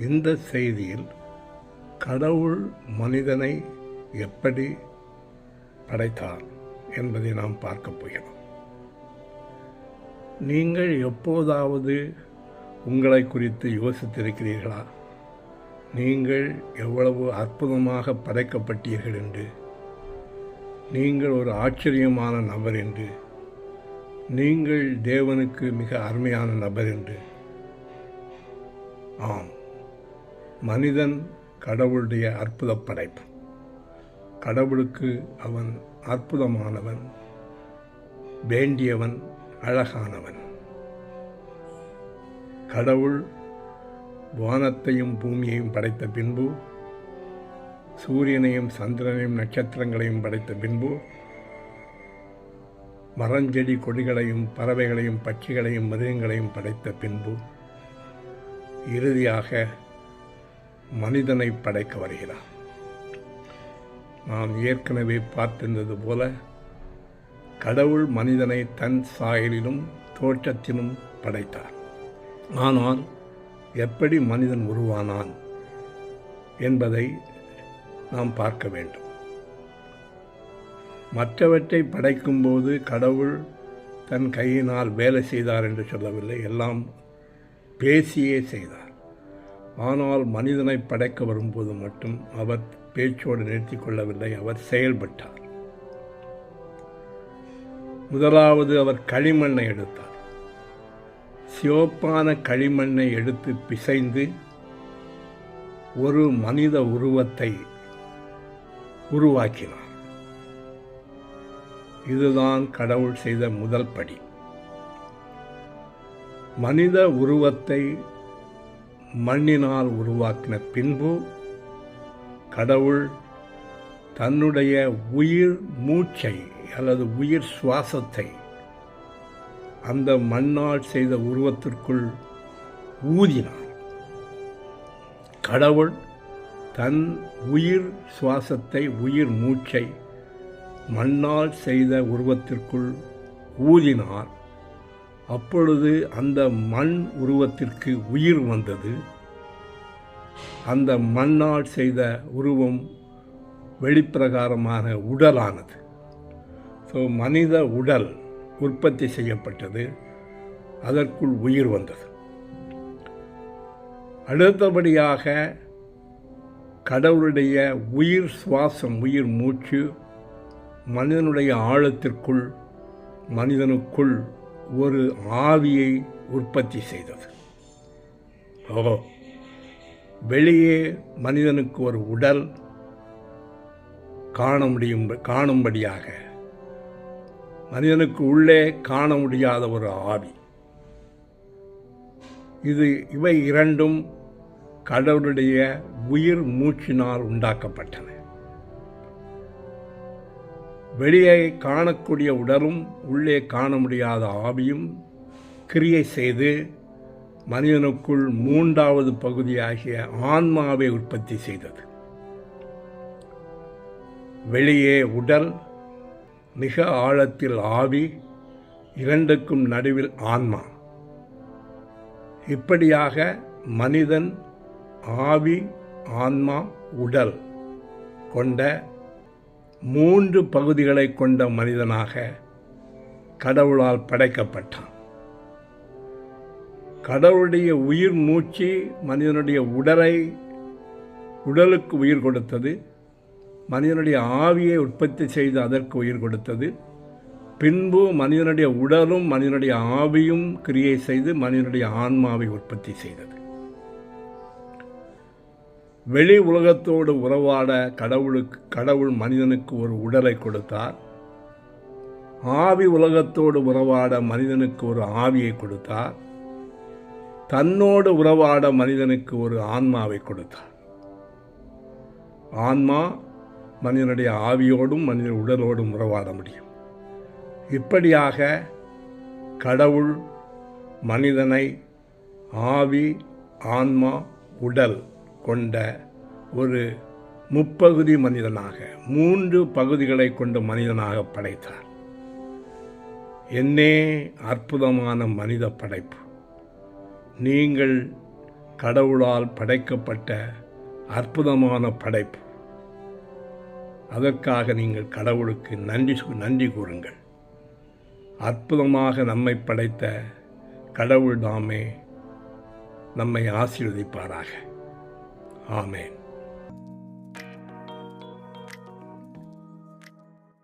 இந்த செய்தியில் கடவுள் மனிதனை எப்படி படைத்தார் என்பதை நாம் பார்க்கப் போகிறோம். நீங்கள் எப்போதாவது உங்களை குறித்து யோசித்திருக்கிறீர்களா? நீங்கள் எவ்வளவு அற்புதமாக படைக்கப்பட்டீர்கள் என்று? நீங்கள் ஒரு ஆச்சரியமான நபர் என்று? நீங்கள் தேவனுக்கு மிக அருமையான நபர் என்று? ஆம். மனிதன் கடவுளுடைய அற்புத படைப்பு கடவுளுக்கு அவன் அற்புதமானவன் வேண்டியவன் அழகானவன். கடவுள் வானத்தையும் பூமியையும் படைத்த பின்பு சூரியனையும் சந்திரனையும் நட்சத்திரங்களையும் படைத்த பின்பு மரஞ்செடி கொடிகளையும் பறவைகளையும் பட்சிகளையும் மிருகங்களையும் படைத்த பின்பு இறுதியாக மனிதனை படைக்க வருகிறார் நாம் ஏற்கனவே பார்த்திருந்தது போல கடவுள் மனிதனை தன் சாயலிலும் தோற்றத்திலும் படைத்தார். ஆனால் எப்படி மனிதன் உருவானான் என்பதை நாம் பார்க்க வேண்டும். மற்றவற்றை படைக்கும்போது கடவுள் தன் கையினால் வேலை செய்தார் என்று சொல்லவில்லை எல்லாம் பேசியே செய்தார். ஆனால் மனிதனை படைக்க வரும்போது மட்டும் அவர் பேச்சோடு நிறுத்தி கொள்ளவில்லை அவர் செயல்பட்டார். முதலாவது அவர் களிமண்ணை எடுத்தார். சிவப்பான களிமண்ணை எடுத்து பிசைந்து ஒரு மனித உருவத்தை உருவாக்கினார். இதுதான் கடவுள் செய்த முதல் படி. மனித உருவத்தை மண்ணினால் உருவாக்கின பின்பு கடவுள் தன்னுடைய உயிர் மூச்சை அல்லது உயிர் சுவாசத்தை அந்த மண்ணால் செய்த உருவத்திற்குள் ஊதினார். கடவுள் தன் உயிர் சுவாசத்தை உயிர் மூச்சை மண்ணால் செய்த உருவத்திற்குள் ஊதினார். அப்பொழுது அந்த மண் உருவத்திற்கு உயிர் வந்தது. அந்த மண்ணால் செய்த உருவம் வெளிப்பிரகாரமான உடலானது. ஸோ மனித உடல் உற்பத்தி செய்யப்பட்டது. அதற்குள் உயிர் வந்தது. அடுத்தபடியாக கடவுளுடைய உயிர் சுவாசம் உயிர் மூச்சு மனிதனுடைய ஆழத்திற்குள் மனிதனுக்குள் ஒரு ஆவியை உற்பத்தி செய்தது. ஓ வெளியே மனிதனுக்கு ஒரு உடல் காண முடியும் காணும்படியாக. மனிதனுக்கு உள்ளே காண முடியாத ஒரு ஆவி. இது இவை இரண்டும் கடவுளுடைய உயிர் மூச்சினால் உண்டாக்கப்பட்டன. வெளியே காணக்கூடிய உடலும் உள்ளே காண முடியாத ஆவியும் கிரியை செய்து மனிதனுக்குள் மூன்றாவது பகுதியாகிய ஆன்மாவை உற்பத்தி செய்தது. வெளியே உடல் மிக ஆழத்தில் ஆவி இரண்டுக்கும் நடுவில் ஆன்மா. இப்படியாக மனிதன் ஆவி ஆன்மா உடல் கொண்ட மூன்று பகுதிகளை கொண்ட மனிதனாக கடவுளால் படைக்கப்பட்டான். கடவுளுடைய உயிர் மூச்சு மனிதனுடைய உடலை உடலுக்கு உயிர் கொடுத்தது. மனிதனுடைய ஆவியை உற்பத்தி செய்து அதற்கு உயிர் கொடுத்தது. பின்பு மனிதனுடைய உடலும் மனிதனுடைய ஆவியும் கிரியை செய்து மனிதனுடைய ஆன்மாவை உற்பத்தி செய்தது. வெளி உலகத்தோடு உறவாட கடவுளுக்கு கடவுள் மனிதனுக்கு ஒரு உடலை கொடுத்தார். ஆவி உலகத்தோடு உறவாட மனிதனுக்கு ஒரு ஆவியை கொடுத்தார். தன்னோடு உறவாட மனிதனுக்கு ஒரு ஆன்மாவை கொடுத்தார். ஆன்மா மனிதனுடைய ஆவியோடும் மனித உடலோடும் உறவாட முடியும். இப்படியாக கடவுள் மனிதனை ஆவி ஆன்மா உடல் கொண்ட ஒரு முப்பகுதி மனிதனாக மூன்று பகுதிகளை கொண்ட மனிதனாக படைத்தார். என்னே அற்புதமான மனித படைப்பு. நீங்கள் கடவுளால் படைக்கப்பட்ட அற்புதமான படைப்பு. அதற்காக நீங்கள் கடவுளுக்கு நன்றி நன்றி கூறுங்கள். அற்புதமாக நம்மை படைத்த கடவுள் நாமே நம்மை ஆசீர்வதிப்பாராக. Amen.